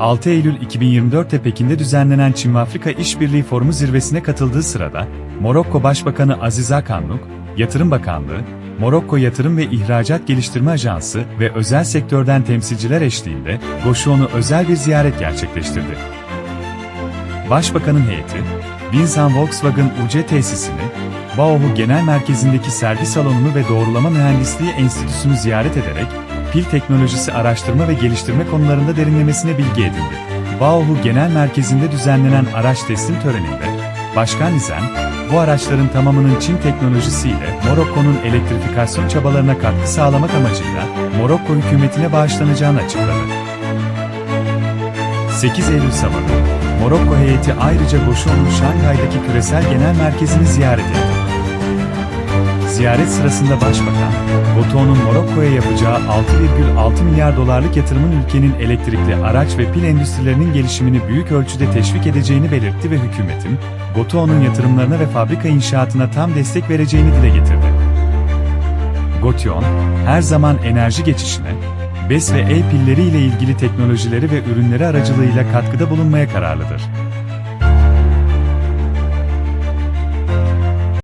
6 Eylül 2024'te Pekin'de düzenlenen Çin-Afrika İşbirliği Forumu zirvesine katıldığı sırada, Morokko Başbakanı Aziz Akanluk, Yatırım Bakanlığı, Morokko Yatırım ve İhracat Geliştirme Ajansı ve özel sektörden temsilciler eşliğinde Goşuon'u özel bir ziyaret gerçekleştirdi. Başbakanın heyeti, Winsan Volkswagen UC tesisini, Baohu Genel Merkezi'ndeki sergi salonunu ve Doğrulama Mühendisliği Enstitüsü'nü ziyaret ederek, pil teknolojisi araştırma ve geliştirme konularında derinlemesine bilgi edindi. Baohu Genel Merkezi'nde düzenlenen araç teslim töreninde, Başkan İzen, bu araçların tamamının Çin teknolojisiyle Morokko'nun elektrifikasyon çabalarına katkı sağlamak amacıyla Morokko hükümetine bağışlanacağını açıkladı. 8 Eylül sabahı, Morokko heyeti ayrıca Goşuon'un Şanghay'daki küresel genel merkezini ziyaret etti. Ziyaret sırasında Başbakan, Goto'nun Morokko'ya yapacağı 6,6 milyar dolarlık yatırımın ülkenin elektrikli araç ve pil endüstrilerinin gelişimini büyük ölçüde teşvik edeceğini belirtti ve hükümetin, Goto'nun yatırımlarına ve fabrika inşaatına tam destek vereceğini dile getirdi. Gotion, her zaman enerji geçişine, BES ve E pilleri ile ilgili teknolojileri ve ürünleri aracılığıyla katkıda bulunmaya kararlıdır.